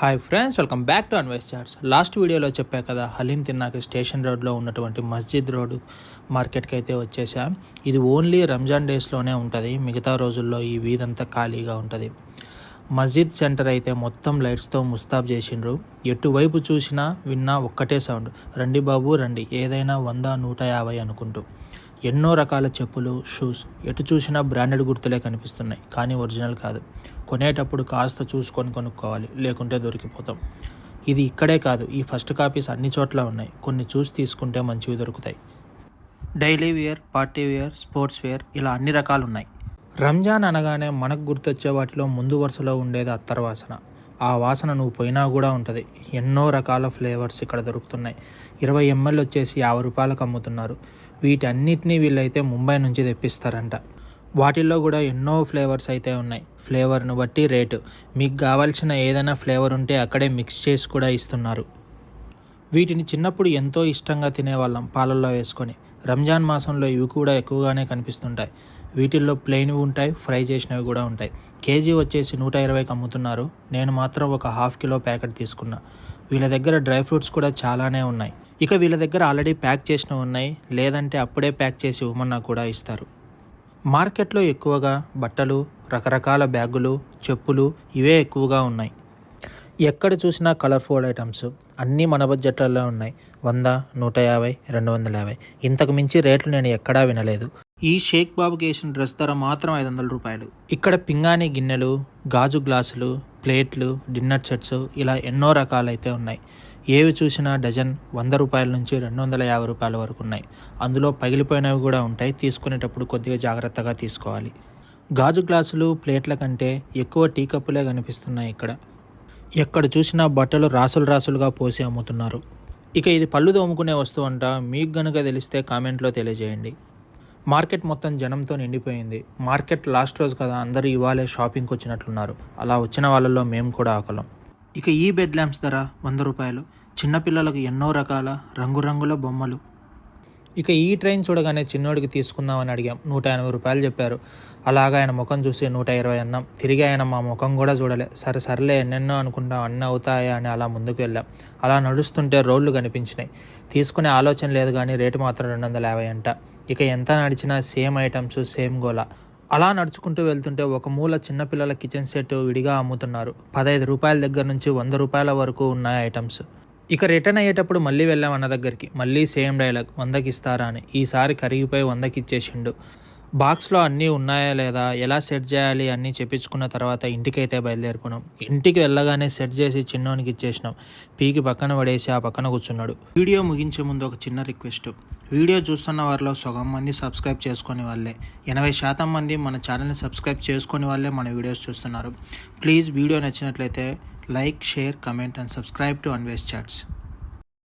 Hi friends welcome back to Anvesh charts last వీడియోలో చెప్పా కదా హలీం తిన్నాక స్టేషన్ రోడ్లో ఉన్నటువంటి మస్జిద్ రోడ్ మార్కెట్కి అయితే వచ్చేసా. ఇది ఓన్లీ రంజాన్ డేస్లోనే ఉంటుంది మిగతా రోజుల్లో ఈ వీధంతా ఖాళీగా ఉంటుంది. మస్జిద్ సెంటర్ అయితే మొత్తం లైట్స్తో ముస్తాబ్ చేసిండ్రు. ఎటువైపు చూసినా విన్నా ఒక్కటే సౌండ్ రండి బాబు రండి. ఏదైనా వంద నూట యాభై అనుకుంటూ. ఎన్నో రకాల చెప్పులు షూస్ ఎటు చూసినా బ్రాండెడ్ గుర్తులే కనిపిస్తున్నాయి కానీ ఒరిజినల్ కాదు. కొనేటప్పుడు కాస్త చూసుకొని కొనుక్కోవాలి లేకుంటే దొరికిపోతాం. ఇది ఇక్కడే కాదు ఈ ఫస్ట్ కాపీస్ అన్ని చోట్ల ఉన్నాయి. కొన్ని చూసి తీసుకుంటే మంచివి దొరుకుతాయి. Daily wear party wear sports wear ఇలా అన్ని రకాలు ఉన్నాయి రంజాన్ అనగానే మనకు గుర్తొచ్చే వాటిలో ముందు వరుసలో ఉండేది అత్తర్వాసన. ఆ వాసన నువ్వు పోయినా కూడా ఉంటుంది. ఎన్నో రకాల ఫ్లేవర్స్ ఇక్కడ దొరుకుతున్నాయి. ఇరవై ఎంఎల్ వచ్చేసి యాభై రూపాయలకు అమ్ముతున్నారు. వీటన్నిటినీ వీళ్ళైతే ముంబై నుంచి తెప్పిస్తారంట. వాటిల్లో కూడా ఎన్నో ఫ్లేవర్స్ అయితే ఉన్నాయి. ఫ్లేవర్ను బట్టి రేటు. మీకు కావాల్సిన ఏదైనా ఫ్లేవర్ ఉంటే అక్కడే మిక్స్ చేసి కూడా ఇస్తున్నారు. వీటిని చిన్నప్పుడు ఎంతో ఇష్టంగా తినేవాళ్ళం పాలల్లో వేసుకొని. రంజాన్ మాసంలో ఇవి కూడా ఎక్కువగానే కనిపిస్తుంటాయి. వీటిల్లో ప్లెయిన్వి ఉంటాయి ఫ్రై చేసినవి కూడా ఉంటాయి. కేజీ వచ్చేసి నూట ఇరవైకి అమ్ముతున్నారు. నేను మాత్రం ఒక హాఫ్ కిలో ప్యాకెట్ తీసుకున్నా. వీళ్ళ దగ్గర డ్రై ఫ్రూట్స్ కూడా చాలానే ఉన్నాయి. ఇక వీళ్ళ దగ్గర ఆల్రెడీ ప్యాక్ చేసినవి ఉన్నాయి. లేదంటే అప్పుడే ప్యాక్ చేసి ఇవ్వమన్నా కూడా ఇస్తారు. మార్కెట్లో ఎక్కువగా బట్టలు రకరకాల బ్యాగులు చెప్పులు ఇవే ఎక్కువగా ఉన్నాయి. ఎక్కడ చూసినా కలర్ఫుల్ ఐటమ్స్ అన్నీ మన బడ్జెట్లలో ఉన్నాయి. వంద నూట యాభై రెండు వందల యాభై. ఇంతకు మించి రేట్లు నేను ఎక్కడా వినలేదు. ఈ షేక్ బాబుకి వేసిన డ్రెస్ ధర మాత్రం ఐదు వందల రూపాయలు. ఇక్కడ పింగాణి గిన్నెలు గాజు గ్లాసులు ప్లేట్లు డిన్నర్ సెట్స్ ఇలా ఎన్నో రకాలైతే ఉన్నాయి. ఏవి చూసినా డజన్ వంద రూపాయల నుంచి రెండు వందల యాభై రూపాయల వరకు ఉన్నాయి. అందులో పగిలిపోయినవి కూడా ఉంటాయి. తీసుకునేటప్పుడు కొద్దిగా జాగ్రత్తగా తీసుకోవాలి. గాజు గ్లాసులు ప్లేట్ల కంటే ఎక్కువ టీ కప్పులే కనిపిస్తున్నాయి ఇక్కడ. ఎక్కడ చూసినా బట్టలు రాసులు రాసులుగా పోసి అమ్ముతున్నారు. ఇక ఇది పళ్ళు తోముకునే వస్తువు అంట. మీకు గనుక తెలిస్తే కామెంట్లో తెలియజేయండి. మార్కెట్ మొత్తం జనంతో నిండిపోయింది. మార్కెట్ లాస్ట్ రోజు కదా అందరూ ఇవాళే షాపింగ్కి వచ్చినట్లున్నారు. అలా వచ్చిన వాళ్ళలో మేము కూడా ఆకలం. ఇక ఈ బెడ్ ల్యాంప్స్ ధర వంద రూపాయలు. చిన్నపిల్లలకు ఎన్నో రకాల రంగురంగుల బొమ్మలు. ఇక ఈ ట్రైన్ చూడగానే చిన్నోడికి తీసుకుందామని అడిగాం. నూట ఎనభై రూపాయలు చెప్పారు. అలాగా ఆయన ముఖం చూసి నూట ఇరవై అన్నాం. తిరిగి ఆయన మా ముఖం కూడా చూడలే. సరే సర్లే ఎన్నెన్నో అనుకుంటాం అన్నీ అవుతాయా అని అలా ముందుకు వెళ్ళాం. అలా నడుస్తుంటే రోడ్లు కనిపించినాయి. తీసుకునే ఆలోచన లేదు కానీ రేటు మాత్రం రెండు వందల యాభై అంట. ఇక ఎంత నడిచినా సేమ్ ఐటమ్స్ సేమ్ గోలా. అలా నడుచుకుంటూ వెళ్తుంటే ఒక మూల చిన్నపిల్లల కిచెన్ సెట్ విడిగా అమ్ముతున్నారు. పదహైదు రూపాయల దగ్గర నుంచి వంద రూపాయల వరకు ఉన్నాయి ఐటమ్స్. ఇక రిటర్న్ అయ్యేటప్పుడు మళ్ళీ వెళ్ళాం అన్న దగ్గరికి. మళ్ళీ సేమ్ డైలాగ్ వందకి ఇస్తారా అని. ఈసారి కరిగిపోయి వందకి ఇచ్చేసిండు బాక్స్లో అన్నీ ఉన్నాయా లేదా ఎలా సెట్ చేయాలి అన్నీ చెప్పించుకున్న తర్వాత ఇంటికైతే బయలుదేరిపోయినాం ఇంటికి వెళ్ళగానే సెట్ చేసి చిన్నోనికి ఇచ్చేసినాం. పీకి పక్కన పడేసి ఆ పక్కన కూర్చున్నాడు. వీడియో ముగించే ముందు ఒక చిన్న రిక్వెస్ట్. వీడియో చూస్తున్న వారిలో సగం మంది సబ్స్క్రైబ్ చేసుకునే వాళ్ళే. ఎనభై శాతం మంది మన ఛానల్ని సబ్స్క్రైబ్ చేసుకునే వాళ్ళే మన వీడియోస్ చూస్తున్నారు. ప్లీజ్ వీడియో నచ్చినట్లయితే Like, share, comment and subscribe to Unwaste Chats.